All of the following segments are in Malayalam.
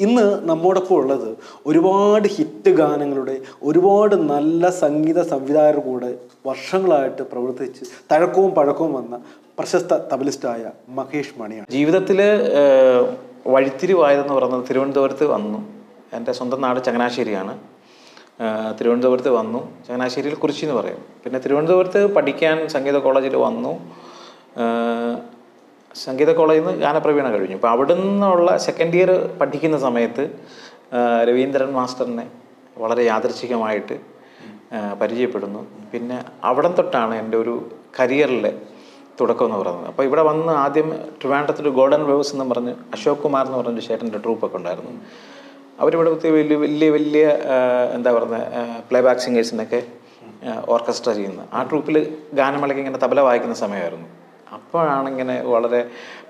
ഇന്ന് നമ്മോടൊപ്പം ഉള്ളത് ഒരുപാട് ഹിറ്റ് ഗാനങ്ങളുടെ ഒരുപാട് നല്ല സംഗീത സംവിധായകർ കൂടെ വർഷങ്ങളായിട്ട് പ്രവർത്തിച്ച് തഴക്കവും പഴക്കവും വന്ന പ്രശസ്ത തബലിസ്റ്റായ മഹേഷ് മണിയാണ്. ജീവിതത്തിൽ വഴിത്തിരിവായതെന്ന് പറയുന്നത് തിരുവനന്തപുരത്ത് വന്നു. എന്റെ സ്വന്തം നാട് ചങ്ങനാശ്ശേരിയാണ്. തിരുവനന്തപുരത്ത് വന്നു. ചങ്ങനാശ്ശേരിയിൽ കുറിച്ചി എന്ന് പറയും. പിന്നെ തിരുവനന്തപുരത്ത് പഠിക്കാൻ സംഗീത കോളേജിൽ വന്നു. സംഗീത കോളേജിൽ നിന്ന് ഗാനപ്രവീണ കഴിഞ്ഞു. അപ്പോൾ അവിടെ നിന്നുള്ള സെക്കൻഡ് ഇയർ പഠിക്കുന്ന സമയത്ത് രവീന്ദ്രൻ മാസ്റ്ററിനെ വളരെ യാദൃച്ഛികമായിട്ട് പരിചയപ്പെടുന്നു. പിന്നെ അവിടം തൊട്ടാണ് എന്റെ ഒരു കരിയറിലെ തുടക്കം എന്ന് പറയുന്നത്. അപ്പോൾ ഇവിടെ വന്ന് ആദ്യം ട്രിവാൻഡ്രത്തിൽ ഗോൾഡൻ വേവ്സ് എന്ന് പറഞ്ഞ് അശോക് കുമാർ എന്ന് പറഞ്ഞൊരു ചേട്ടന്റെ ട്രൂപ്പൊക്കെ ഉണ്ടായിരുന്നു. അവരിവിടുത്തെ വലിയ വലിയ വലിയ എന്താ പറയുന്നത് പ്ലേ ബാക്ക് സിംഗേഴ്സിനൊക്കെ ഓർക്കസ്ട്ര ചെയ്യുന്നത് ആ ട്രൂപ്പിൽ ഗാനമേളയ്ക്ക് ഇങ്ങനെ തബല വായിക്കുന്ന സമയമായിരുന്നു. അപ്പോഴാണ് ഇങ്ങനെ വളരെ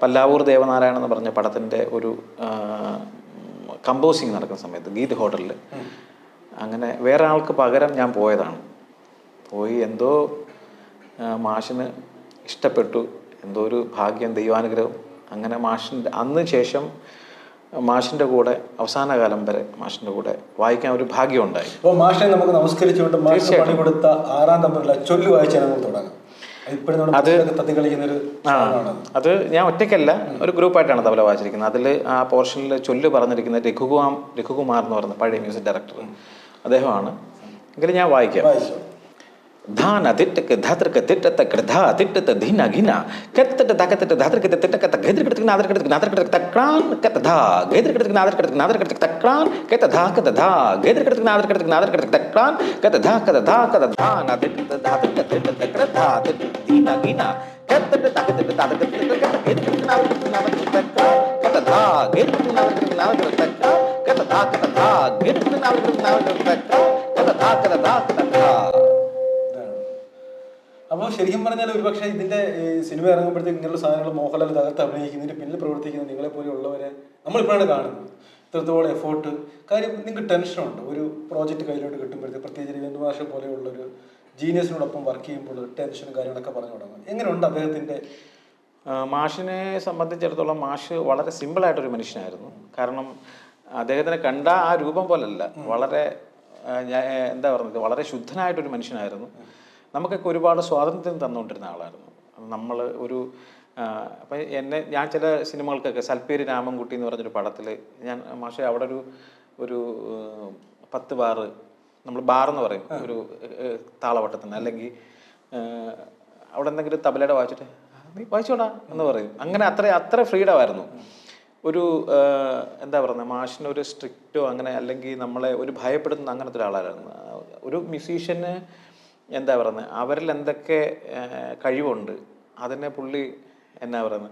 പല്ലാവൂർ ദേവനാരായണൻ എന്ന് പറഞ്ഞ പടത്തിന്റെ ഒരു കമ്പോസിങ് നടക്കുന്ന സമയത്ത് ഗീത് ഹോട്ടലിൽ അങ്ങനെ വേറെ ആൾക്ക് പകരം ഞാൻ പോയതാണ്. പോയി എന്തോ മാഷിന് ഇഷ്ടപ്പെട്ടു. എന്തോ ഒരു ഭാഗ്യം ദൈവാനുഗ്രഹം. അങ്ങനെ മാഷിന്റെ അന്ന് ശേഷം മാഷിന്റെ കൂടെ അവസാന കാലം വരെ മാഷിന്റെ കൂടെ വായിക്കാൻ ഒരു ഭാഗ്യം ഉണ്ടായി. അപ്പോൾ മാഷിനെ നമുക്ക് നമസ്കരിച്ചുകൊണ്ട് മാഷിന് പണി കൊടുത്ത ആറാം തമ്മിലുള്ള ചൊല്ലു വായിച്ചാൽ നമുക്ക് തുടങ്ങാം. അത് അത്. ഞാൻ ഒറ്റയ്ക്കല്ല ഒരു ഗ്രൂപ്പായിട്ടാണ് തബല വായിച്ചിരിക്കുന്നത്. അതിൽ ആ പോർഷനിൽ ചൊല്ല് പറഞ്ഞിരിക്കുന്ന രഘുകുമാർ രഘുകുമാർ എന്ന് പറയുന്ന പഴയ മ്യൂസിക് ഡയറക്ടർ അദ്ദേഹമാണ്. എങ്കിലും ഞാൻ വായിക്കാം. धान तिट्टक धात्रक तिट्टत कृधा तिट्टत धीना घिना कत्तट धाकतट धात्रक तिट्टक घेद्र कृतक नादर कृतक नादर कृतक तक्रान कत धा घेद्र कृतक नादर कृतक नादर कृतक तक्रान कत धा कत धा घेद्र कृतक नादर कृतक नादर कृतक तक्रान कत धा कत धा कत धा ना तिट्टत धात्रक तिट्टत कृधा तिट्टत धीना घिना कत्तट धाकतट धात्रक तिट्टक घेद्र कृतक नादर कृतक नादर कृतक तक्रान कत धा घेद्र कृतक नादर कृतक नादर कृतक तक्रान कत धा कत धा घेद्र कृतक नादर कृतक नादर कृतक तक्रान कत धा कत धा कत धा അപ്പോൾ ശരിക്കും പറഞ്ഞാൽ ഒരുപക്ഷെ ഇതിന്റെ സിനിമ ഇറങ്ങുമ്പോഴത്തേക്ക് ഇങ്ങനെയുള്ള സാധനങ്ങൾ മോഹൻലാൽ തകർത്ത് അഭിനയിക്കുന്നതിന്റെ പിന്നിൽ പ്രവർത്തിക്കുന്ന നിങ്ങളെ പോലെയുള്ളവരെ നമ്മളിപ്പോഴാണ് കാണുന്നത്. ഇത്രത്തോളം എഫോർട്ട് കാര്യം നിങ്ങൾക്ക് ടെൻഷനുണ്ട് ഒരു പ്രോജക്റ്റ് കയ്യിലോട്ട് കിട്ടുമ്പോഴത്തേക്ക് പ്രത്യേകിച്ച് രവീന്ദ്ര മാഷ പോലെയുള്ള ഒരു ജീനിയസിനോടൊപ്പം വർക്ക് ചെയ്യുമ്പോൾ ടെൻഷനും കാര്യങ്ങളൊക്കെ പറഞ്ഞു തുടങ്ങും. എങ്ങനെയുണ്ട് അദ്ദേഹത്തിന്റെ? മാഷിനെ സംബന്ധിച്ചിടത്തോളം മാഷ് വളരെ സിമ്പിളായിട്ടൊരു മനുഷ്യനായിരുന്നു. കാരണം അദ്ദേഹത്തിനെ കണ്ട ആ രൂപം പോലല്ല. വളരെ ഞാൻ എന്താ പറയുന്നത് വളരെ ശുദ്ധനായിട്ടൊരു മനുഷ്യനായിരുന്നു. നമുക്കൊക്കെ ഒരുപാട് സ്വാതന്ത്ര്യം തന്നുകൊണ്ടിരുന്ന ആളായിരുന്നു. നമ്മൾ ഒരു അപ്പം എന്നെ ഞാൻ ചില സിനിമകൾക്കൊക്കെ സൽപ്പേര് രാമൻകുട്ടി എന്ന് പറഞ്ഞൊരു പടത്തിൽ ഞാൻ മാഷെ അവിടെ ഒരു ഒരു പത്ത് ബാറ് നമ്മൾ ബാർ എന്ന് പറയും ഒരു താളവട്ടത്തിന് അല്ലെങ്കിൽ അവിടെ എന്തെങ്കിലും തബലയുടെ വായിച്ചിട്ട് നീ വായിച്ചോടാ എന്ന് പറയും. അങ്ങനെ അത്ര അത്ര ഫ്രീഡം ആയിരുന്നു. ഒരു എന്താ പറയുന്നത് മാഷിന് ഒരു സ്ട്രിക്റ്റോ അങ്ങനെ അല്ലെങ്കിൽ നമ്മളെ ഒരു ഭയപ്പെടുത്തുന്ന അങ്ങനത്തെ ഒരാളായിരുന്നു. ഒരു മ്യൂസീഷ്യന് എന്താ പറയുന്നത് അവരിൽ എന്തൊക്കെ കഴിവുണ്ട്? അതിനെ പുള്ളി എന്നാ പറയുന്നത്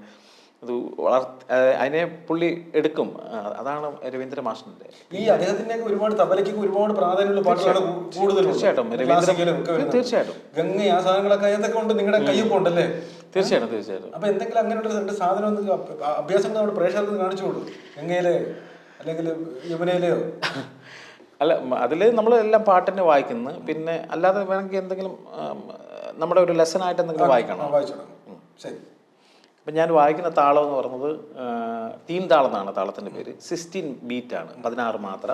അത് വളർത്ത് അതിനെ പുള്ളി എടുക്കും. അതാണ് രവീന്ദ്ര മാഷിന്റെ ഈ അദ്ദേഹത്തിന്റെ ഒരുപാട് തബലയ്ക്ക് ഒരുപാട് പ്രാധാന്യമുള്ള പാട്ടുകളാണ് കൂടുതൽ തീർച്ചയായിട്ടും. രവീന്ദ്ര- തീർച്ചയായിട്ടും. ഗംഗ ആ സാധനങ്ങളൊക്കെ അതൊക്കെ ഉണ്ട്. നിങ്ങളുടെ കയ്യൊക്കെ ഉണ്ടല്ലേ? തീർച്ചയായിട്ടും തീർച്ചയായിട്ടും. അപ്പൊ എന്തെങ്കിലും അങ്ങനെയുള്ള രണ്ട് സാധനം ഒന്ന് അഭ- അഭ്യാസം നമ്മുടെ പ്രേക്ഷകർക്ക് കാണിച്ചു കൊടുക്കും. ഗംഗയിലെ അല്ലെങ്കിൽ യമുനയിലെയോ? അല്ല അതിൽ നമ്മൾ എല്ലാം പാട്ടിനെ വായിക്കുന്നു. പിന്നെ അല്ലാതെ വേണമെങ്കിൽ എന്തെങ്കിലും നമ്മുടെ ഒരു ലെസൺ ആയിട്ട് എന്തെങ്കിലും വായിക്കണം? ശരി. അപ്പം ഞാൻ വായിക്കുന്ന താളം എന്ന് പറയുന്നത് തീൻ താളം എന്നാണ് താളത്തിന്റെ പേര്. സിക്സ്റ്റീൻ ബീറ്റ് ആണ് പതിനാറ് മാത്ര.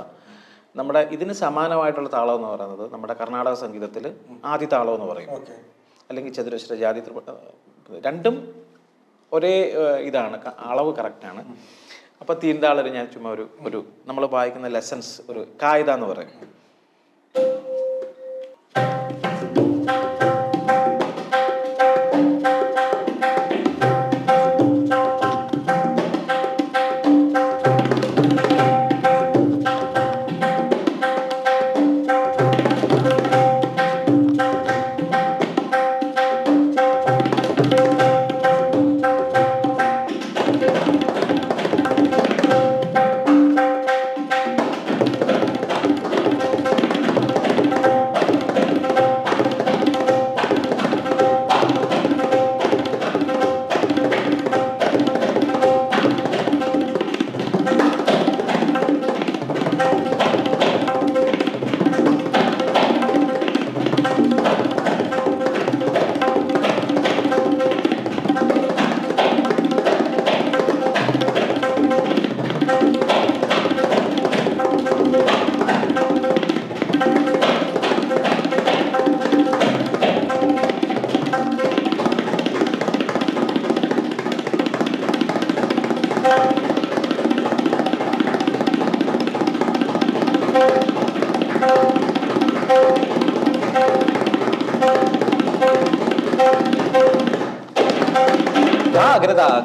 നമ്മുടെ ഇതിന് സമാനമായിട്ടുള്ള താളം എന്ന് പറയുന്നത് നമ്മുടെ കർണാടക സംഗീതത്തിൽ ആദ്യ താളം എന്ന് പറയും. അല്ലെങ്കിൽ ചതുരശ്ര ജാതി രണ്ടും ഒരേ ഇതാണ് അളവ് കറക്റ്റാണ് അപ്പോൾ തീന്താളൊരു ഞാൻ ചുമ്മാ ഒരു ഒരു നമ്മൾ വായിക്കുന്ന ലെസൺസ് ഒരു കായിക എന്ന് പറയും.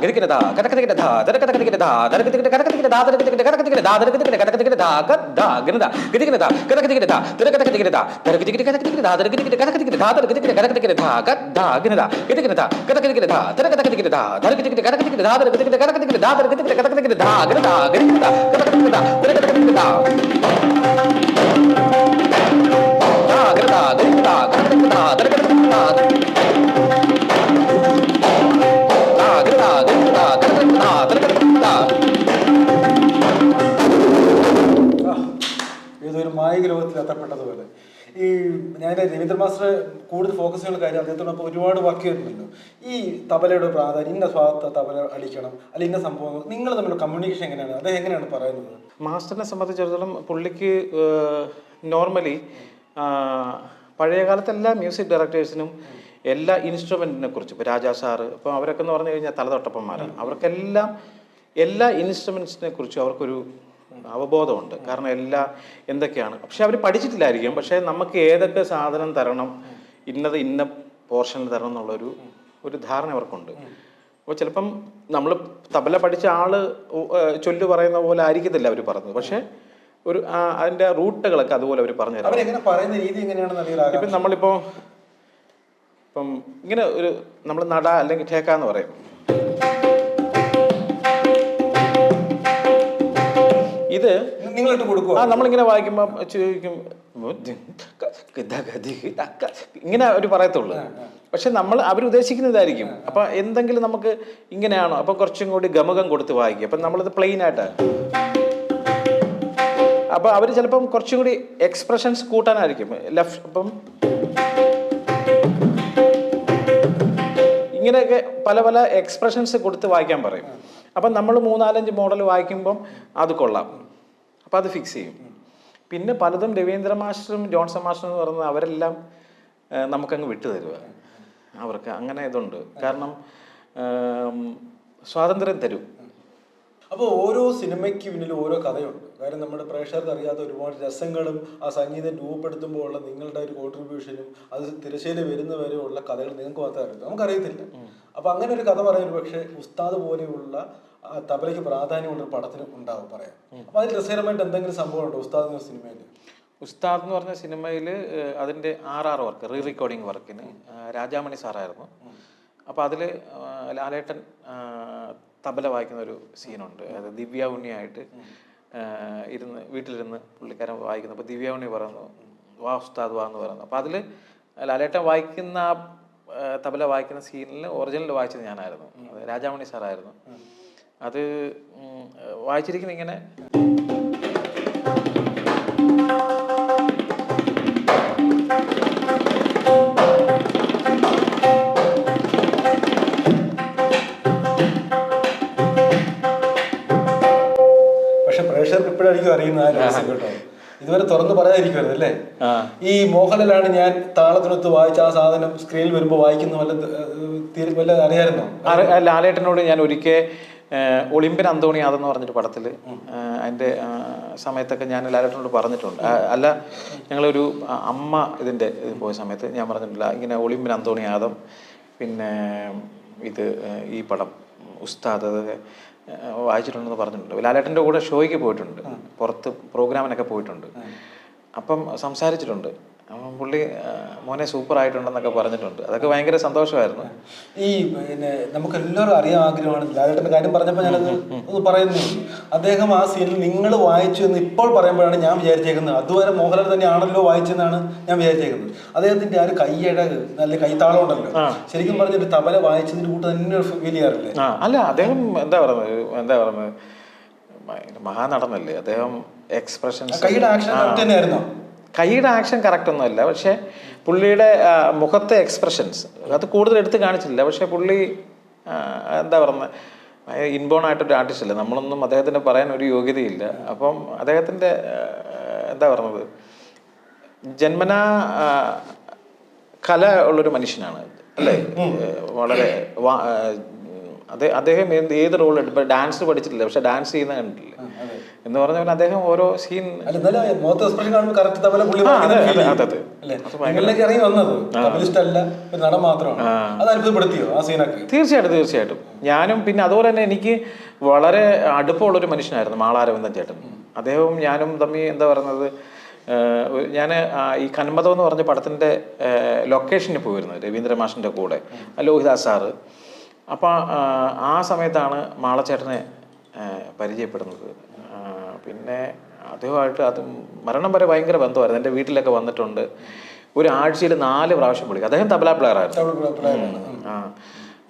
गिरगिरधा कटकटिकटधा धरकटकटिकटधा धरकटिकटकटकटिकटधा धरकटिकटकटकटिकटधा धरकटिकटकटकटिकटधा गद्धा गिरधा गिरगिरधा कटकटिकटधा धरकटकटिकटधा धरकटिकटकटकटिकटधा धरकटिकटकटकटिकटधा धरकटिकटकटकटिकटधा गद्धा गिरधा गिरगिरधा कटकटिकटधा धरकटकटकटकटधा धरकटिकटकटकटिकटधा धरकटिकटकटकटिकटधा धरकटिकटकटकटिकटधा गिरधा गिरगिरधा कटकटिकटधा धरकटकटकटकटधा धा गिरधा गिरधा कटकटिकटकटकटधा धरकटिकटकटकटधा മായിക ലോകത്തിൽ എത്തപ്പെട്ടതുപോലെ. ഈ ഞാൻ രവീന്ദ്ര മാസ്റ്റർ കൂടുതൽ ഫോക്കസ് ചെയ്യുന്ന കാര്യം അദ്ദേഹത്തോടൊപ്പം ഒരുപാട് ചെയ്തിട്ടുണ്ടല്ലോ. ഈ തബലയുടെ പ്രാധാന്യം ഇന്ന ഭാഗത്ത് തബല അടിക്കണം അല്ലെങ്കിൽ ഇന്ന സംഭവങ്ങൾ നിങ്ങൾ തമ്മിലുള്ള കമ്മ്യൂണിക്കേഷൻ എങ്ങനെയാണ്? അദ്ദേഹം എങ്ങനെയാണ് പറയുന്നത്? മാസ്റ്ററിനെ സംബന്ധിച്ചിടത്തോളം പുള്ളിക്ക് നോർമലി പഴയ കാലത്തെ എല്ലാ മ്യൂസിക് ഡയറക്ടേഴ്സിനും എല്ലാ ഇൻസ്ട്രുമെന്റിനെ കുറിച്ച് ഇപ്പോൾ രാജാ സാറ് ഇപ്പോൾ അവരൊക്കെ എന്ന് പറഞ്ഞു കഴിഞ്ഞാൽ തലതൊട്ടപ്പന്മാരാണ്. അവർക്കെല്ലാം എല്ലാ ഇൻസ്ട്രുമെൻസിനെ കുറിച്ചും അവർക്കൊരു അവബോധമുണ്ട്. കാരണം എല്ലാ എന്തൊക്കെയാണ്. പക്ഷെ അവർ പഠിച്ചിട്ടില്ലായിരിക്കും. പക്ഷേ നമുക്ക് ഏതൊക്കെ സാധനം തരണം ഇന്നത് ഇന്ന പോർഷനിൽ തരണം എന്നുള്ളൊരു ഒരു ധാരണ അവർക്കുണ്ട്. അപ്പോൾ ചിലപ്പം നമ്മൾ തബല പഠിച്ച ആൾ ചൊല്ല് പറയുന്ന പോലെ ആയിരിക്കത്തില്ല അവർ പറഞ്ഞത്. പക്ഷേ ഒരു അതിന്റെ റൂട്ടുകളൊക്കെ അതുപോലെ അവർ പറഞ്ഞു തരാം ഇപ്പം നമ്മളിപ്പോ ഇപ്പം ഇങ്ങനെ ഒരു നമ്മൾ നട അല്ലെങ്കിൽ ഠേക്ക എന്ന് പറയും. ഇത് നിങ്ങളിട്ട് കൊടുക്കുക ആ നമ്മളിങ്ങനെ വായിക്കുമ്പോൾ ചോദിക്കും ഇങ്ങനെ അവർ പറയത്തുള്ളൂ. പക്ഷെ നമ്മൾ അവർ ഉദ്ദേശിക്കുന്നതായിരിക്കും അപ്പൊ എന്തെങ്കിലും നമുക്ക് ഇങ്ങനെയാണോ? അപ്പൊ കുറച്ചും കൂടി ഗമകം കൊടുത്ത് വായിക്കും അപ്പൊ നമ്മളിത് പ്ലെയിൻ ആയിട്ട്. അപ്പൊ അവർ ചിലപ്പം കുറച്ചും കൂടി എക്സ്പ്രഷൻസ് കൂട്ടാനായിരിക്കും. ലെഫ്റ്റ് അപ്പം ഇങ്ങനെയൊക്കെ പല പല എക്സ്പ്രഷൻസ് കൊടുത്ത് വായിക്കാൻ പറയും. അപ്പം നമ്മൾ മൂന്നാലഞ്ച് മോഡൽ വായിക്കുമ്പം അത് കൊള്ളാം. അപ്പം അത് ഫിക്സ് ചെയ്യും. പിന്നെ പലതും രവീന്ദ്ര മാസ്റ്ററും ജോൺസൺ മാസ്റ്ററും എന്ന് പറയുന്നത് അവരെല്ലാം നമുക്കങ്ങ് വിട്ടു തരുക. അവർക്ക് അങ്ങനെ ഇതുണ്ട്. കാരണം സ്വാതന്ത്ര്യം തരും. അപ്പോൾ ഓരോ സിനിമയ്ക്ക് പിന്നിൽ ഓരോ കഥയുണ്ട്. കാര്യം നമ്മുടെ പ്രേക്ഷകർക്ക് അറിയാത്ത ഒരുപാട് രസങ്ങളും ആ സംഗീതം രൂപപ്പെടുത്തുമ്പോൾ ഉള്ള നിങ്ങളുടെ ഒരു കോൺട്രിബ്യൂഷനും അത് തിരശ്ശീല വരുന്നവരെ ഉള്ള കഥകൾ നിങ്ങൾക്ക് മാത്രമേ നമുക്കറിയത്തില്ല. അപ്പൊ അങ്ങനെ ഒരു കഥ പറയാൻ പക്ഷേ ഉസ്താദ് പോലെയുള്ള തബലയ്ക്ക് പ്രാധാന്യമുള്ള ഒരു പടത്തിന് ഉണ്ടാവും പറയാം. അപ്പൊ അതിൽ രസകരമായിട്ട് എന്തെങ്കിലും സംഭവം ഉണ്ടോ ഉസ്താദ് എന്ന സിനിമയിൽ? ഉസ്താദ് എന്ന് പറഞ്ഞ സിനിമയിൽ അതിന്റെ R R work re recording വർക്കിന് രാജാമണി സാറായിരുന്നു. അപ്പോൾ അതിൽ ലാലേട്ടൻ തബല വായിക്കുന്ന ഒരു സീനുണ്ട്. അത് ദിവ്യ ഉണ്ണിയായിട്ട് ഇരുന്ന് വീട്ടിലിരുന്ന് പുള്ളിക്കാരൻ വായിക്കുന്നു. അപ്പോൾ ദിവ്യ ഉണ്ണി പറയുന്നു വാ ഉസ്താദ് വാ എന്ന് പറയുന്നു. അപ്പോൾ അതിൽ ലാലേട്ടൻ വായിക്കുന്ന ആ തബല വായിക്കുന്ന സീനിൽ ഒറിജിനൽ വായിച്ചത് ഞാനായിരുന്നു. രാജാമണി സാറായിരുന്നു. അത് വായിച്ചിരിക്കുന്ന ഇങ്ങനെ ഇപ്പോഴായിരിക്കും അറിയുന്ന ആ രഹസ്യം കേട്ടോ. ഇതുവരെ തുറന്ന് പറയാതിരിക്കുമല്ലോ അല്ലേ? ഈ മോഹൻലാലാണ് ഞാൻ താളത്തിനൊത്ത് വായിച്ച ആ സാധനം സ്ക്രീനിൽ വരുമ്പോൾ വായിക്കുന്ന വല്ല വല്ല അറിയായിരുന്നോ? ലാലേട്ടനോട് ഞാൻ ഒരിക്കൽ ഒളിമ്പ്യൻ അന്തോണി എന്ന് പറഞ്ഞൊരു പടത്തിൽ അതിന്റെ സമയത്തൊക്കെ ഞാൻ ലാലേട്ടനോട് പറഞ്ഞിട്ടുണ്ട്. അല്ല ഞങ്ങളൊരു അമ്മ ഇതിന്റെ ഇത് പോയ സമയത്ത് ഞാൻ പറഞ്ഞിട്ടില്ല ഇങ്ങനെ ഒളിമ്പിൻ അന്തോണി ആദം പിന്നെ ഇത് ഈ പടം ഉസ്താദ് വായിച്ചിട്ടുണ്ടെന്ന് പറഞ്ഞിട്ടുണ്ട്. ലാലേട്ടന്റെ കൂടെ ഷോയ്ക്ക് പോയിട്ടുണ്ട്. പുറത്ത് പ്രോഗ്രാമിനൊക്കെ പോയിട്ടുണ്ട്. അപ്പം സംസാരിച്ചിട്ടുണ്ട്. അപ്പം പുള്ളി മോനെ സൂപ്പർ ആയിട്ടുണ്ടെന്നൊക്കെ പറഞ്ഞിട്ടുണ്ട്. അതൊക്കെ ഭയങ്കര സന്തോഷമായിരുന്നു. ഈ പിന്നെ നമുക്ക് എല്ലാവരും അറിയാൻ ആഗ്രഹമാണ്. ലാലേട്ടന്റെ കാര്യം പറഞ്ഞപ്പോൾ ഞാനത് ഒന്ന് പറയുന്നു. അദ്ദേഹം ആ സീനിൽ നിങ്ങൾ വായിച്ചു എന്ന് ഇപ്പോൾ പറയുമ്പോഴാണ് ഞാൻ വിചാരിച്ചേക്കുന്നത്. അതുവരെ മോഹൻലാൽ തന്നെയാണല്ലോ വായിച്ചെന്നാണ് ഞാൻ വിചാരിച്ചേക്കുന്നത്. അദ്ദേഹത്തിന്റെ ആ ഒരു കൈയഴക് നല്ല കൈത്താളം ഉണ്ടല്ലോ. ശരിക്കും പറഞ്ഞൊരു തബല വായിച്ചതിന്റെ കൂട്ട് തന്നെ ഫീൽ ചെയ്യാറില്ലേ? അല്ല അദ്ദേഹം എന്താ പറയുന്നത് എന്താ പറയുന്നത് മഹാനടനല്ലേ? അദ്ദേഹം എക്സ്പ്രഷൻ കൈയുടെ ആക്ഷൻ തന്നെയായിരുന്നോ? കൈയുടെ ആക്ഷൻ കറക്റ്റ് ഒന്നുമല്ല. പക്ഷെ പുള്ളിയുടെ മുഖത്തെ എക്സ്പ്രഷൻസ് അത് കൂടുതൽ എടുത്ത് കാണിച്ചില്ല പക്ഷെ പുള്ളി എന്താ പറയുന്നത് ഇൻബോൺ ആയിട്ടൊരു ആർട്ടിസ്റ്റ് അല്ലേ? നമ്മളൊന്നും അദ്ദേഹത്തിന് പറയാൻ ഒരു യോഗ്യതയില്ല. അപ്പം അദ്ദേഹത്തിന്റെ എന്താ പറയുന്നത് ജന്മനാ കല ഉള്ളൊരു മനുഷ്യനാണ്. അല്ലേ? വളരെ അതെ അദ്ദേഹം എന്ത് ഏത് റോൾ ഇപ്പം ഡാൻസ് പഠിച്ചിട്ടില്ല? പക്ഷെ ഡാൻസ് ചെയ്യുന്ന കണ്ടിട്ടില്ല? എന്ന് പറഞ്ഞ പോലെ അദ്ദേഹം ഓരോ സീൻ തീർച്ചയായിട്ടും തീർച്ചയായിട്ടും. ഞാനും പിന്നെ അതുപോലെ തന്നെ എനിക്ക് വളരെ അടുപ്പമുള്ള ഒരു മനുഷ്യനായിരുന്നു മാളാരവിന്ദൻ ചേട്ടൻ. അദ്ദേഹവും ഞാനും തമ്മിൽ എന്താ പറയുന്നത് ഞാൻ ഈ കന്മതം എന്ന് പറഞ്ഞ പടത്തിന്റെ ലൊക്കേഷനിൽ പോയിരുന്നു രവീന്ദ്ര മാഷിന്റെ കൂടെ ലോഹിദാസ് സാറ്. അപ്പോൾ ആ സമയത്താണ് മാളച്ചേട്ടനെ പരിചയപ്പെടുന്നത്. പിന്നെ അദ്ദേഹമായിട്ട് അത് മരണം വരെ ഭയങ്കര ബന്ധമായിരുന്നു. എന്റെ വീട്ടിലൊക്കെ വന്നിട്ടുണ്ട്. ഒരു ആഴ്ചയിൽ നാല് പ്രാവശ്യം വിളിക്കും. അദ്ദേഹം തബല പ്ലെയറായിരുന്നു. ആ.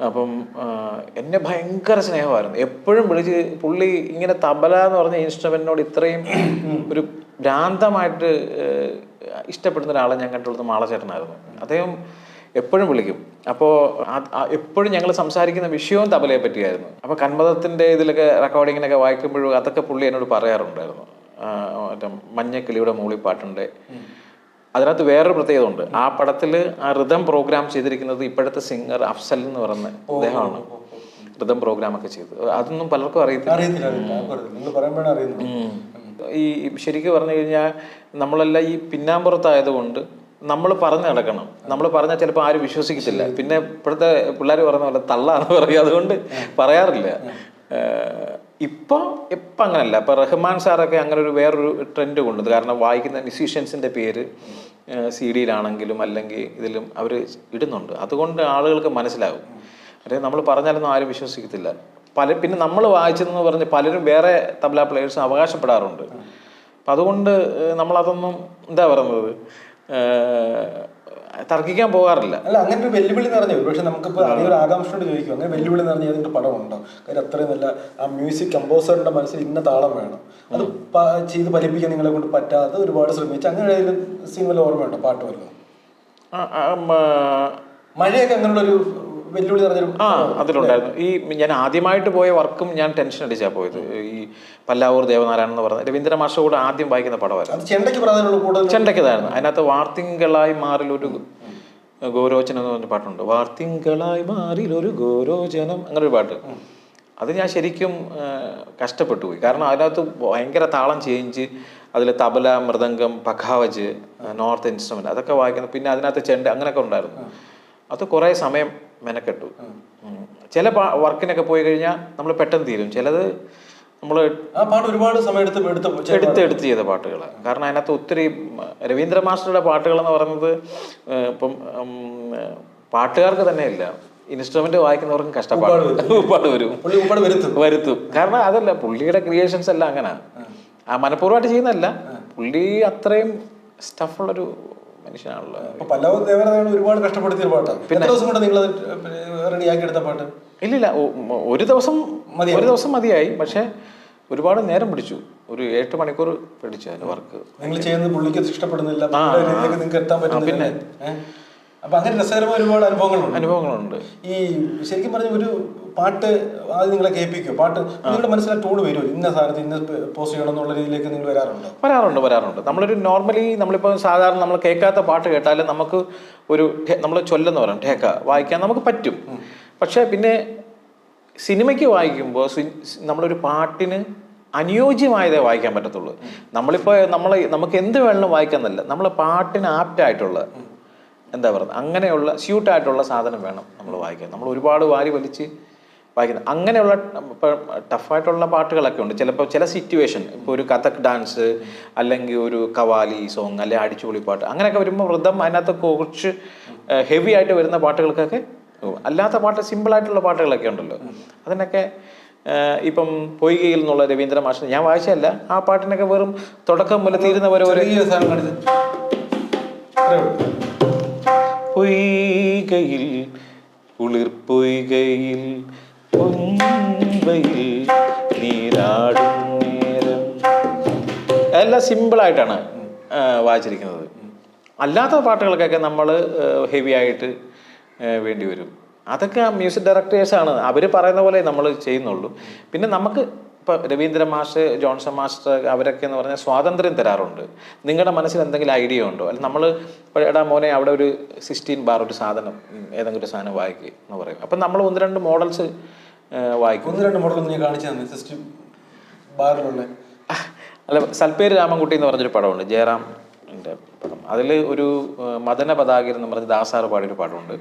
അപ്പം എന്നെ ഭയങ്കര സ്നേഹമായിരുന്നു. എപ്പോഴും വിളിച്ച് പുള്ളി ഇങ്ങനെ തബല എന്ന് പറഞ്ഞ ഇൻസ്ട്രുമെന്റിനോട് ഇത്രയും ഒരു ഭ്രാന്തമായിട്ട് ഇഷ്ടപ്പെടുന്ന ഒരാളെ ഞാൻ കണ്ടുള്ളത് മാളച്ചേട്ടനായിരുന്നു. അദ്ദേഹം എപ്പോഴും വിളിക്കും. അപ്പോൾ എപ്പോഴും ഞങ്ങൾ സംസാരിക്കുന്ന വിഷയവും തബലയെ പറ്റിയായിരുന്നു. അപ്പോൾ കന്മതത്തിന്റെ ഇതിലൊക്കെ റെക്കോർഡിങ്ങിനൊക്കെ വായിക്കുമ്പോഴും അതൊക്കെ പുള്ളി എന്നോട് പറയാറുണ്ടായിരുന്നു. മറ്റേ മഞ്ഞക്കിളിയുടെ മൂളിപ്പാട്ടുണ്ട് അതിനകത്ത് വേറൊരു പ്രത്യേകത ഉണ്ട്. ആ പടത്തിൽ ആ റിതം പ്രോഗ്രാം ചെയ്തിരിക്കുന്നത് ഇപ്പോഴത്തെ സിംഗർ അഫ്സൽ എന്ന് പറയുന്ന അദ്ദേഹമാണ് റിതം പ്രോഗ്രാം ഒക്കെ ചെയ്ത്. അതൊന്നും പലർക്കും അറിയത്തില്ല. ഈ ശരിക്കും പറഞ്ഞു കഴിഞ്ഞാൽ നമ്മളെല്ലാം ഈ പിന്നാമ്പുറത്തായതുകൊണ്ട് നമ്മൾ പറഞ്ഞു നടക്കണം. നമ്മൾ പറഞ്ഞാൽ ചിലപ്പോൾ ആരും വിശ്വസിക്കത്തില്ല. പിന്നെ ഇപ്പോഴത്തെ പിള്ളേർ പറഞ്ഞ പോലെ തള്ളാന്ന് പറയും. അതുകൊണ്ട് പറയാറില്ല. ഇപ്പം ഇപ്പം അങ്ങനല്ല. ഇപ്പം റഹ്മാൻ സാറൊക്കെ അങ്ങനെ ഒരു വേറൊരു ട്രെൻഡ് കൊണ്ടത് കാരണം വായിക്കുന്ന മ്യൂസീഷ്യൻസിന്റെ പേര് സി ഡിയിലാണെങ്കിലും അല്ലെങ്കിൽ ഇതിലും അവർ ഇടുന്നുണ്ട്. അതുകൊണ്ട് ആളുകൾക്ക് മനസ്സിലാവും അതായത് നമ്മൾ പറഞ്ഞാലൊന്നും ആരും വിശ്വസിക്കത്തില്ല. പല പിന്നെ നമ്മൾ വായിച്ചതെന്ന് പറഞ്ഞ് പലരും വേറെ തബ്ല പ്ലെയേഴ്സും അവകാശപ്പെടാറുണ്ട്. അപ്പം അതുകൊണ്ട് നമ്മളതൊന്നും എന്താ പറയുന്നത്? തർക്കിക്കാൻ പോകാറില്ല. അല്ല അങ്ങനെ ഒരു വെല്ലുവിളി നിറഞ്ഞു പക്ഷെ നമുക്കിപ്പോൾ ഒരു ആകാംക്ഷയോട് ചോദിക്കും അങ്ങനെ വെല്ലുവിളി നിറഞ്ഞ ഏതെങ്കിലും പടമുണ്ടോ? കാര്യം അത്രയും നല്ല ആ മ്യൂസിക് കമ്പോസറിന്റെ മനസ്സിൽ ഇന്ന താളം വേണം. അത് ചെയ്ത് ഫലിപ്പിക്കാൻ നിങ്ങളെ കൊണ്ട് പറ്റാതെ ഒരുപാട് ശ്രമിച്ചു അങ്ങനെ ഏതെങ്കിലും സിനിമ വല്ല ഓർമ്മയുണ്ടോ? പാട്ട് വല്ലതും? മഴയൊക്കെ അങ്ങനെയുള്ള ഒരു വെല്ലുവിളി നിറഞ്ഞൊരു ആ അതിലുണ്ടായിരുന്നു. ഈ ഞാൻ ആദ്യമായിട്ട് പോയ വർക്കും ഞാൻ ടെൻഷൻ അടിച്ചാ പോയത്. ഈ പല്ലാവൂർ ദേവനാരായണൻ എന്ന് പറഞ്ഞ രവീന്ദ്ര മാഷ കൂടെ ആദ്യം വായിക്കുന്ന പടമായിരുന്നു. ചെണ്ടയ്ക്ക് പ്രാധാന്യമുള്ള കൂടുതൽ ചെണ്ടയ്ക്കതായിരുന്നു. അതിനകത്ത് വാർത്തിങ്കളായി മാറിലൊരു ഗോരോചനം എന്ന് പറഞ്ഞ പാട്ടുണ്ട്. വാർത്തിങ്കളായി മാറിലൊരു ഗോരോചനം അങ്ങനെ ഒരു പാട്ട് അത് ഞാൻ ശരിക്കും കഷ്ടപ്പെട്ടു പോയി കാരണം അതിനകത്ത് ഭയങ്കര താളം ചേഞ്ച് അതിൽ തബല മൃദംഗം പഖാവജ് നോർത്ത് ഇൻസ്ട്രുമെന്റ് അതൊക്കെ വായിക്കുന്നു പിന്നെ അതിനകത്ത് ചെണ്ട അങ്ങനെയൊക്കെ ഉണ്ടായിരുന്നു. അത് കുറേ സമയം മെനക്കെട്ടു. ചില വർക്കിനൊക്കെ പോയി കഴിഞ്ഞാൽ നമ്മൾ പെട്ടെന്ന് തീരും. ചിലത് നമ്മൾ ആ പാട്ട് ഒരുപാട് സമയം എടുത്ത് എടുത്ത് ചെയ്ത എടുത്ത് എടുത്ത് ചെയ്ത പാട്ടുകൾ കാരണം അതിനകത്ത് ഒത്തിരി രവീന്ദ്ര മാസ്റ്ററുടെ പാട്ടുകൾ എന്ന് പറയുന്നത് ഇപ്പം പാട്ടുകാർക്ക് തന്നെ ഇല്ല. ഇൻസ്ട്രുമെന്റ് വായിക്കുന്നവർക്കും കഷ്ടപ്പാട്. ഒരുപാട് വരും. വരുത്തും. കാരണം അതല്ല പുള്ളിയുടെ ക്രിയേഷൻസ് എല്ലാം അങ്ങനെ. ആ. മനഃപൂർവമായിട്ട് ചെയ്യുന്നതല്ല. പുള്ളി അത്രയും സ്റ്റഫുള്ളൊരു മനുഷ്യനാണല്ലോ. അപ്പൊ പല്ലവ ദേവനാണ് ഒരുപാട് കഷ്ടപ്പെടുത്തിയ പാട്ടാണ്. എത്ര ദിവസം കൊണ്ട് നിങ്ങൾ റെഡിയാക്കി എടുത്ത പാട്ട്? ഇല്ലില്ല ഒരു ദിവസം മതി ഒരു ദിവസം മതിയായി. പക്ഷെ ഒരുപാട് നേരം പിടിച്ചു. ഒരു എട്ട് മണിക്കൂർ പിടിച്ചു അതിന്റെ വർക്ക്. നിങ്ങൾ ചെയ്യുന്നത് പുള്ളിക്ക് ഇഷ്ടപ്പെടുന്നില്ല. നിങ്ങൾക്ക് എത്താൻ പറ്റുന്നില്ല പിന്നെ. അപ്പൊ അങ്ങനെ രസകരമായ ഒരുപാട് അനുഭവങ്ങളുണ്ട്. അനുഭവങ്ങളുണ്ട്. ഈ ശരിക്കും പറഞ്ഞ ഒരു പാട്ട് അത് നിങ്ങളെ കേൾപ്പിക്കുമോ പാട്ട് നിങ്ങളുടെ മനസ്സിലെ ടൂൺ വരുമോ? ഇന്ന സാധനത്തിൽ ഇന്ന പോസ്റ്റ് ചെയ്യണം എന്നുള്ള രീതിയിലേക്ക് നിങ്ങൾ വരാറുണ്ടോ? വരാറുണ്ട് വരാറുണ്ട്. നമ്മളൊരു നോർമലി നമ്മളിപ്പോൾ സാധാരണ നമ്മൾ കേൾക്കാത്ത പാട്ട് കേട്ടാൽ നമുക്ക് ഒരു നമ്മൾ ചൊല്ലെന്ന് പറയാം. ഠേക്ക വായിക്കാൻ നമുക്ക് പറ്റും. പക്ഷേ പിന്നെ സിനിമയ്ക്ക് വായിക്കുമ്പോൾ നമ്മളൊരു പാട്ടിന് അനുയോജ്യമായതേ വായിക്കാൻ പറ്റത്തുള്ളൂ. നമ്മളിപ്പോൾ നമ്മൾ നമുക്ക് എന്ത് വേണമെങ്കിലും വായിക്കാന്നല്ല നമ്മൾ പാട്ടിന് ആപ്റ്റായിട്ടുള്ള എന്താ പറയുക അങ്ങനെയുള്ള സ്യൂട്ടായിട്ടുള്ള സാധനം വേണം നമ്മൾ വായിക്കാൻ. നമ്മൾ ഒരുപാട് വാരി വലിച്ച് വായിക്കുന്നത്. അങ്ങനെയുള്ള ഇപ്പം ടഫായിട്ടുള്ള പാട്ടുകളൊക്കെ ഉണ്ട്. ചിലപ്പോൾ ചില സിറ്റുവേഷൻ ഇപ്പോൾ ഒരു കഥക് ഡാൻസ് അല്ലെങ്കിൽ ഒരു കവാലി സോങ് അല്ലെങ്കിൽ അടിച്ചുപൊളി പാട്ട് അങ്ങനെയൊക്കെ വരുമ്പോൾ വൃദ്ധം അതിനകത്ത് കുറച്ച് ഹെവി ആയിട്ട് വരുന്ന പാട്ടുകൾക്കൊക്കെ. അല്ലാത്ത പാട്ട് സിമ്പിളായിട്ടുള്ള പാട്ടുകളൊക്കെ ഉണ്ടല്ലോ. അതിനൊക്കെ ഇപ്പം പൊയ്കയിൽ നിന്നുള്ള രവീന്ദ്ര മാഷൻ ഞാൻ വായിച്ചല്ല ആ പാട്ടിനൊക്കെ വെറും തുടക്കം മുതൽ തീരുന്ന പോലെ ഒരു പൊയ്കയിൽ കുളിർ പൊയ്കയിൽ നീരാടും നേരം. എല്ലാം സിമ്പിളായിട്ടാണ് വായിച്ചിരിക്കുന്നത്. അല്ലാത്ത പാട്ടുകൾക്കൊക്കെ നമ്മൾ ഹെവി ആയിട്ട് വേണ്ടി വരും. അതൊക്കെ മ്യൂസിക് ഡയറക്ടേഴ്സാണ് അവർ പറയുന്ന പോലെ നമ്മൾ ചെയ്യുന്നുള്ളൂ. പിന്നെ നമുക്ക് ഇപ്പോൾ രവീന്ദ്ര മാഷ് ജോൺസൺ മാസ്റ്റർ അവരൊക്കെ എന്ന് പറഞ്ഞാൽ സ്വാതന്ത്ര്യം തരാറുണ്ട്. നിങ്ങളുടെ മനസ്സിൽ എന്തെങ്കിലും ഐഡിയ ഉണ്ടോ? അല്ല നമ്മൾ എടാ മോനെ അവിടെ ഒരു സിക്സ്റ്റീൻ ബാർ ഒരു സാധനം ഏതെങ്കിലും ഒരു സാധനം വായിക്കുക എന്ന് പറയും. അപ്പം നമ്മൾ ഒന്ന് രണ്ട് മോഡൽസ് വായിക്കും. ഒന്ന് രണ്ട് മോഡൽ ഞാൻ നീ കാണിച്ചു തന്നെ. സിസ്റ്റം ബാറിലുള്ള. അല്ല സൽപ്പേര് രാമൻകുട്ടി എന്ന് പറഞ്ഞൊരു പടമുണ്ട്. ജയറാം പടം. അതിൽ ഒരു മദന പതാകർ എന്ന് പറഞ്ഞ ദാസാറ് പാടിയൊരു പടമുണ്ട്.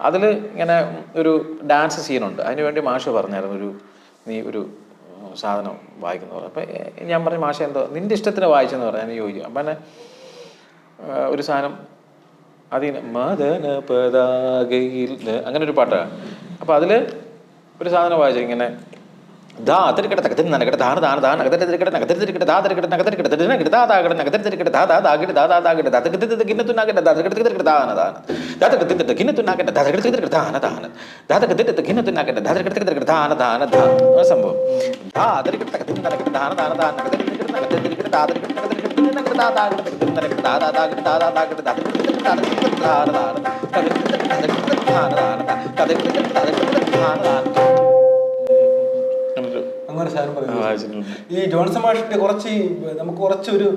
അതിൽ ഇങ്ങനെ ഒരു ഡാൻസ് സീനുണ്ട് അതിന് വേണ്ടി മാഷ് പറഞ്ഞായിരുന്നു ഒരു നീ ഒരു സാധനം വായിക്കുന്നു പറഞ്ഞു. അപ്പം ഞാൻ പറഞ്ഞു മാഷ എന്തോ നിന്റെ ഇഷ്ടത്തിന് വായിച്ചെന്ന് പറഞ്ഞു ഞാൻ ചോദിച്ചു. അപ്പം എന്നെ ഒരു സാധനം അതിന് മദന പതാകയിൽ അങ്ങനെ ഒരു പാട്ടാണ്. അപ്പോൾ അതിൽ ഒരു സാധനം വായിച്ചു ഇങ്ങനെ ദാ അതിരിക്കട്ടെ തകത്തിൽ നനകട്ടെ ദാന ദാന ദാന നഗതരിക്കട്ടെ നഗതരിക്കട്ടെ ദാ തരിക്കട്ടെ നഗതരിക്കട്ടെ തിരുനകട്ടെ ദാ ദാകട്ടെ നഗതരിക്കട്ടെ ദാ ദാ ദാകട്ടെ ദാ ദാ ദാകട്ടെ ദാ തകത്തിൽ കിന്നത്തു നാകട്ടെ ദാ തകത്തിൽ തിരിക്കട്ടെ ദാന ദാന ദാ തകത്തിൽ കിന്നത്തു നാകട്ടെ ദാ തകത്തിൽ തിരിക്കട്ടെ ദാന ദാന ദാ തകത്തിൽ കിന്നത്തു നാകട്ടെ ദാ തകത്തിൽ തിരിക്കട്ടെ ദാന ദാന ദാന ആ സംഭവം ദാ അതിരിക്കട്ടെ തകത്തിൽ നനകട്ടെ ദാന ദാന ദാന നഗതരിക്കട്ടെ നഗതരിക്കട്ടെ ദാ തരിക്കട്ടെ നഗതരിക്കട്ടെ തിരുനകട്ടെ ദാ ദാകട്ടെ തകത്തിൽ നനകട്ടെ ദാ ദാ ദാകട്ടെ ദാ ദാ ദാകട്ടെ ദാ തകത്തിൽ തിരിക്കട്ടെ ദാ തകത്തിൽ ദാന ദാന അങ്ങനെ ഈ ജോൺസൺ മാഷിന്റെ കുറച്ച് നമുക്ക് കുറച്ചൊരു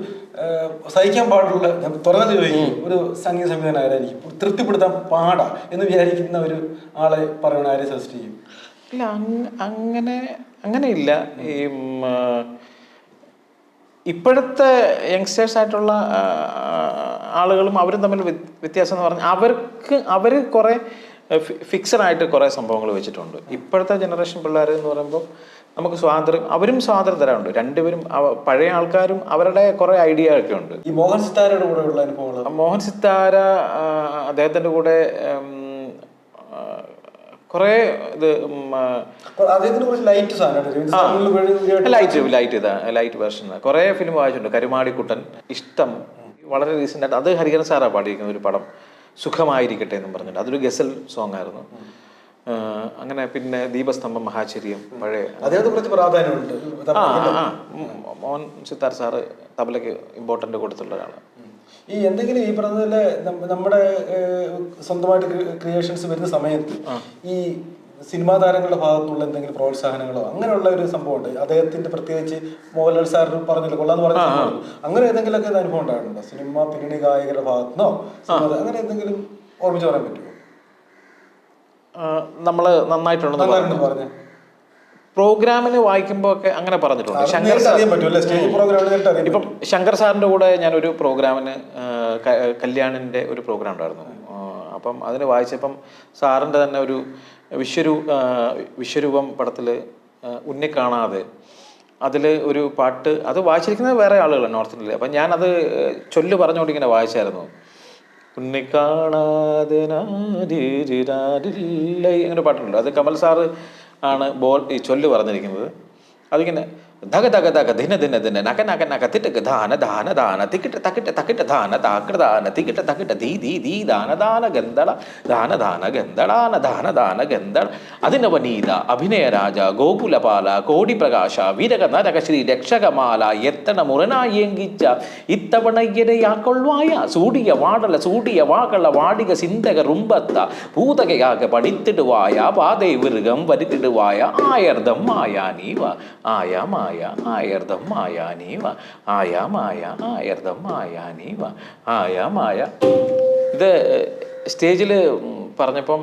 സഹിക്കാൻ പാടുള്ള തുറന്നു തുറന്നത് ചോദിക്കും. ഒരു സംഗീത സംവിധാനം ആരായിരിക്കും? തൃപ്തിപ്പെടുത്താൻ പാടാ എന്ന് വിചാരിക്കുന്ന ഒരു ആളെ പറയണ ആരെ സജസ്റ്റ് ചെയ്യും? ഇല്ല അങ്ങനെ അങ്ങനെ ഇല്ല ഈ ഇപ്പോഴത്തെ യങ്സ്റ്റേഴ്സ് ആയിട്ടുള്ള ആളുകളും അവരും തമ്മിൽ വ്യത്യാസം എന്ന് പറഞ്ഞാൽ അവർക്ക് അവർ കുറേ ഫിക്സഡ് ആയിട്ട് കുറേ സംഭവങ്ങൾ വെച്ചിട്ടുണ്ട്. ഇപ്പോഴത്തെ ജനറേഷൻ പിള്ളേർ എന്ന് പറയുമ്പോൾ നമുക്ക് സ്വാതന്ത്ര്യം അവരും സ്വാതന്ത്ര്യം തരാറുണ്ട് രണ്ടുപേരും പഴയ ആൾക്കാരും അവരുടെ കുറെ ഐഡിയ ഒക്കെ ഉണ്ട്. ഈ മോഹൻ സിത്താരയുടെ കൂടെ ഉള്ള അനുഭവങ്ങൾ? മോഹൻ സിത്താര അദ്ദേഹത്തിന്റെ അദ്ദേഹത്തിന്റെ കൂടെ കുറെ ഇത് ലൈറ്റ് ലൈറ്റ് ഇതാ ലൈറ്റ് വേർഷൻ കുറേ ഫിലിം വായിച്ചിട്ടുണ്ട്. കരുമാടിക്കുട്ടൻ ഇഷ്ടം വളരെ റീസെന്റ് ആയിട്ട് അത് ഹരിഹരൻ സാറാണ് പാടിയിരിക്കുന്ന ഒരു പടം. സുഖമായിരിക്കട്ടെ എന്നും പറഞ്ഞിട്ട്. അതൊരു ഗസൽ സോങ് ആയിരുന്നു. അങ്ങനെ പിന്നെ ദീപസ്തംഭം മഹാചര്യം പഴയ കുറച്ച് പ്രാധാന്യമുണ്ട്. ആ, ആ മോഹൻ സിത്താർ സാറ് തബലയ്ക്ക് ഇമ്പോർട്ടന്റ് കൊടുത്തുള്ള ഒരാളാണ് ഈ എന്തെങ്കിലും ഈ പറഞ്ഞതിലെ നമ്മുടെ സ്വന്തമായിട്ട് ക്രിയേഷൻസ് വരുന്ന സമയത്ത് ഈ സിനിമാ താരങ്ങളുടെ ഭാഗത്തുള്ള എന്തെങ്കിലും പ്രോത്സാഹനങ്ങളോ അങ്ങനെയുള്ള ഒരു സംഭവം ഉണ്ട് അദ്ദേഹത്തിന്റെ പ്രത്യേകിച്ച് മോഹൻലാൽ സാർ പറഞ്ഞില്ല കൊള്ളാന്ന് പറഞ്ഞ. അങ്ങനെ ഏതെങ്കിലുമൊക്കെ ഒക്കെ അനുഭവം ഉണ്ടായിട്ടുണ്ടോ? സിനിമ പിന്നണി ഗായകരുടെ ഭാഗത്തുനിന്നോ? അങ്ങനെ എന്തെങ്കിലും ഓർമ്മിച്ച് പറയാൻ പറ്റുമോ? നമ്മൾ പറഞ്ഞ. പ്രോഗ്രാമിന് വായിക്കുമ്പോൾ ഒക്കെ അങ്ങനെ പറഞ്ഞിട്ടുണ്ട്. ശങ്കർ സാർ ഇപ്പം ശങ്കർ സാറിന്റെ കൂടെ ഞാനൊരു പ്രോഗ്രാമിന് കല്യാണിന്റെ ഒരു പ്രോഗ്രാം ഉണ്ടായിരുന്നു. അപ്പം അതിന് വായിച്ചപ്പം സാറിന്റെ തന്നെ ഒരു വിശ്വരൂ വിശ്വരൂപം പടത്തിൽ ഉന്നി കാണാതെ അതിൽ ഒരു പാട്ട് അത് വായിച്ചിരിക്കുന്നത് വേറെ ആളുകളാണ് നോർത്ത് ഇന്ത്യയിൽ അപ്പം ഞാനത് ചൊല്ല് പറഞ്ഞുകൊണ്ട് ഇങ്ങനെ വായിച്ചായിരുന്നു. ഉന്നി കാണാതെ അങ്ങനെ പാട്ടുണ്ട്. അത് കമൽ സാറ് ആണ് ബോൾ ഈ ചൊല്ല് പറഞ്ഞിരിക്കുന്നത്. അതിങ്ങനെ தக தக தக தின தின தின நக நக நக திட்டுக்கு தான தான தான திக்கிட்ட தக்கிட்ட தக்கிட்ட தான தாக்கிற தான திக்கிட்ட தக்கிட்ட தீ தீ தீ தான தான கந்தள தான தான கந்தளான தான தான கந்தள. அதினவநீத அபிநய ராஜா கோகுலபால கோடி பிரகாஷ வீரக நரக ஸ்ரீ ரக்ஷகமாலா எத்தனை முரணா ஏங்கிச்சா? இத்தவணை இடையா சூடிய வாடல சூடிய வாகல வாடிக சிந்தக ரும்பத்தா பூதகையாக படித்திடுவாயா? பாதை விருகம் வரித்திடுவாயா? ஆயர்தம் ஆயா நீ ஆயா மா മായ ആയർദം മായാനീവ ആയ മായ ആയർദം മായാനീവ ആയ മായ. ഇത് സ്റ്റേജിൽ പറഞ്ഞപ്പം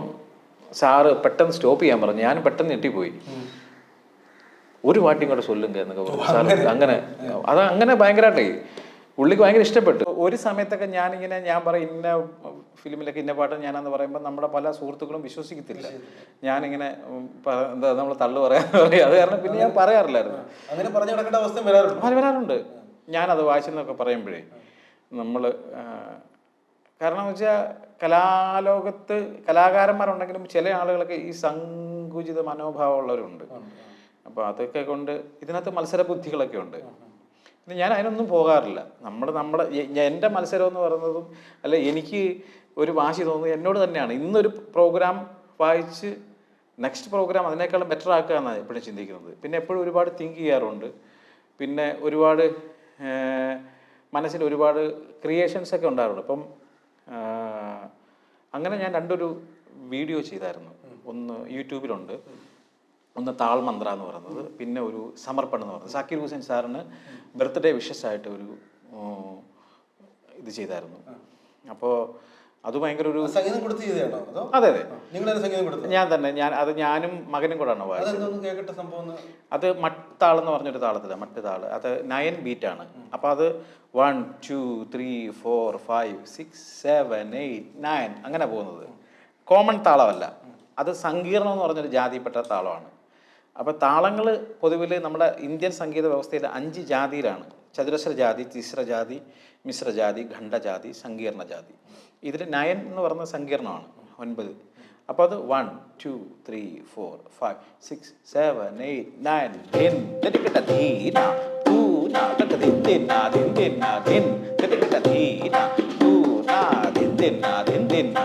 സാറ് പെട്ടെന്ന് സ്റ്റോപ്പ് ചെയ്യാൻ പറഞ്ഞു. ഞാൻ പെട്ടെന്ന് ഞെട്ടിപ്പോയി. ഒരു പാട്ടിയും കൂടെ ചൊല്ലുങ്ക എന്നൊക്കെ പറഞ്ഞു. സാർ അങ്ങനെ. അത് അങ്ങനെ ഭയങ്കരമായിട്ടേ പുള്ളിക്ക് ഭയങ്കര ഇഷ്ടപ്പെട്ടു. ഒരു സമയത്തൊക്കെ ഞാനിങ്ങനെ ഞാൻ പറയും ഇന്ന ഫിലിമിലൊക്കെ ഇന്ന പാട്ട് ഞാനെന്ന് പറയുമ്പോൾ നമ്മുടെ പല സുഹൃത്തുക്കളും വിശ്വസിക്കത്തില്ല. ഞാനിങ്ങനെ എന്താ നമ്മൾ തള്ളു പറയാൻ പറയും. അത് കാരണം പിന്നെ ഞാൻ പറയാറില്ലായിരുന്നു. അങ്ങനെ പറഞ്ഞു നടക്കേണ്ട അവസ്ഥ വരാറുണ്ട്. അത് വരാറുണ്ട്. ഞാനത് വായിച്ചെന്നൊക്കെ പറയുമ്പോഴേ നമ്മൾ കാരണം എന്ന് വെച്ചാൽ കലാലോകത്ത് കലാകാരന്മാരുണ്ടെങ്കിലും ചില ആളുകളൊക്കെ ഈ സങ്കുചിത മനോഭാവമുള്ളവരുണ്ട്. അപ്പോൾ അതൊക്കെ കൊണ്ട് ഇതിനകത്ത് മത്സര ബുദ്ധികളൊക്കെ ഉണ്ട് ഞാൻ അതിനൊന്നും പോകാറില്ല. നമ്മൾ നമ്മുടെ എന്റെ മത്സരം എന്ന് പറയുന്നതും അല്ല എനിക്ക് ഒരു വാശി തോന്നുന്നത് എന്നോട് തന്നെയാണ്. ഇന്നൊരു പ്രോഗ്രാം വായിച്ച് നെക്സ്റ്റ് പ്രോഗ്രാം അതിനേക്കാളും ബെറ്റർ ആക്കുക എന്നാണ് എപ്പോഴും ചിന്തിക്കുന്നത്. പിന്നെ എപ്പോഴും ഒരുപാട് തിങ്ക് ചെയ്യാറുണ്ട്. പിന്നെ ഒരുപാട് മനസ്സിൽ ഒരുപാട് ക്രിയേഷൻസ് ഒക്കെ ഉണ്ടാറുണ്ട് അപ്പം അങ്ങനെ ഞാൻ രണ്ടൊരു വീഡിയോ ചെയ്തായിരുന്നു. ഒന്ന് യൂട്യൂബിലുണ്ട്. ഒന്ന് താൾമന്ത്ര എന്ന് പറയുന്നത് പിന്നെ ഒരു സമർപ്പണം എന്ന് പറയുന്നത്. സാക്കിർ ഹുസൈൻ സാറിന് ബർത്ത്ഡേ വിഷസ് ആയിട്ട് ഒരു ഇത് ചെയ്തായിരുന്നു. അപ്പോൾ അത് ഭയങ്കര ഒരു സംഗീതം കൊടുത്ത് ചെയ്തതാണോ അതോ? അതെ സംഗീതം ഞാൻ തന്നെ ഞാൻ അത് ഞാനും മകനും കൂടാണ് വായിച്ചത്. സംഭവം അത് മട്ടാൾ എന്ന് പറഞ്ഞൊരു താളത്തിലാണ് മറ്റു താൾ അത് നയൻ ബീറ്റ് ആണ് അപ്പോൾ അത് one two three four five six seven eight nine അങ്ങനെ പോകുന്നത്. കോമൺ താളമല്ല. അത് സങ്കീർണം എന്ന് പറഞ്ഞൊരു ജാതിപ്പെട്ട താളമാണ്. അപ്പോൾ താളങ്ങൾ പൊതുവിൽ നമ്മുടെ ഇന്ത്യൻ സംഗീത വ്യവസ്ഥയിൽ അഞ്ച് ജാതിയിലാണ്. ചതുരശ്ര ജാതി തിസ്ര ജാതി മിശ്ര ജാതി ഖണ്ഡജാതി സങ്കീർണ ജാതി. ഇതിൽ നയൻ എന്ന് പറയുന്ന സങ്കീർണമാണ് ഒൻപത്. അപ്പോൾ അത് one two three four five six seven eight nine ten തെറ്റിക്കിട്ട ധീന തൂന തക്ക ദിന്തിന്ന ദിന്തിന്ന ദിൻ തെറ്റിക്കിട്ട ധീന തൂന ദിന്തിന്ന ദിന്തിന്ന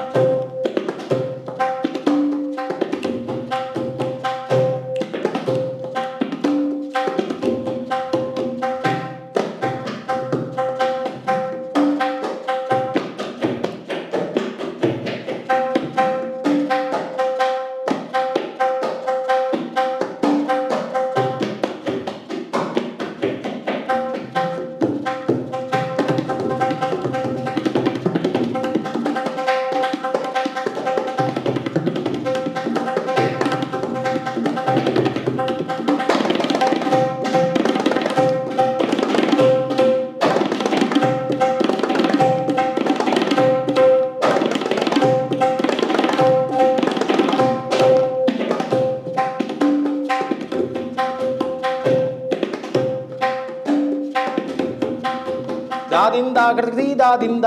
ಅಮೆರಿಕಾದಿಂದ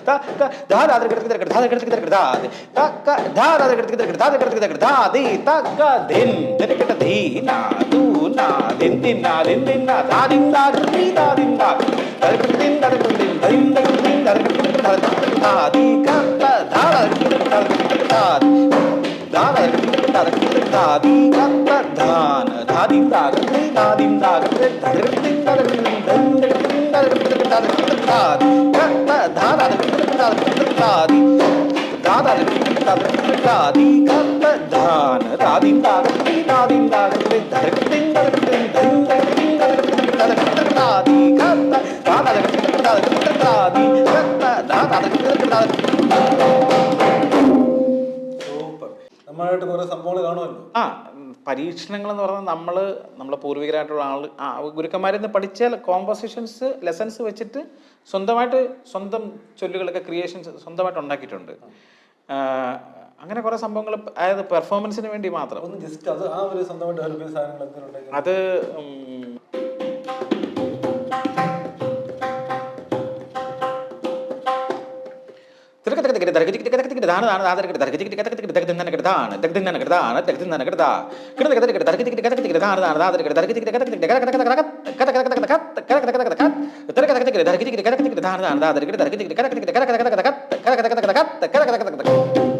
தாது கிடக்கு கிடக்கு தாது கிடக்கு கிடக்கு தாது தக்க தாது கிடக்கு கிடக்கு தாது கிடக்கு கிடக்கு தாது தக்க தென் தென் கிட்ட தீ நா தூ நா தென் தின் நா தென் தின் நா தாதின் தா திரி தாதின் தா தரக்கட்டின் தரக்கட்டின் தரிந்த கட்டின் தரக்கட்டின் தரக்கட்டின் தாதி கட்ட தாது கிடக்கு தரக்கட்டின் தாது தாது கிடக்கு தரக்கட்டின் தாதி கட்ட தான தாதின் தா தாதின் தா தரக்கட்டின் தரக்கட்டின் தரக்கட்டின் தரக்கட்டின் தரக்கட்டின் தாதி സംഭവങ്ങൾ ആ പരീക്ഷണങ്ങൾ എന്ന് പറഞ്ഞാൽ നമ്മൾ നമ്മളെ പൂർവികരായിട്ടുള്ള ആൾ ഗുരുക്കന്മാരിൽ നിന്ന് പഠിച്ച കോമ്പോസിഷൻസ് ലെസൺസ് വെച്ചിട്ട് സ്വന്തമായിട്ട് സ്വന്തം ചൊല്ലുകളൊക്കെ ക്രിയേഷൻസ് സ്വന്തമായിട്ട് ഉണ്ടാക്കിയിട്ടുണ്ട്. അങ്ങനെ കുറെ സംഭവങ്ങൾ അതായത് പെർഫോമൻസിന് വേണ്ടി മാത്രം. దగ్గర దగ్గర దగ్గర దగ్గర దాన దాన దాన దగ్గర దగ్గర దగ్గర దగ్గర దగ్గర దగ్గర దగ్గర దాన దగ్గర దగ్గర దాన దగ్గర దగ్గర దా ఇక్కడ దగ్గర దగ్గర దగ్గర దగ్గర దగ్గర దగ్గర దాన దాన దాన దగ్గర దగ్గర దగ్గర దగ్గర దగ్గర దగ్గర దగ్గర దగ్గర దగ్గర దగ్గర దగ్గర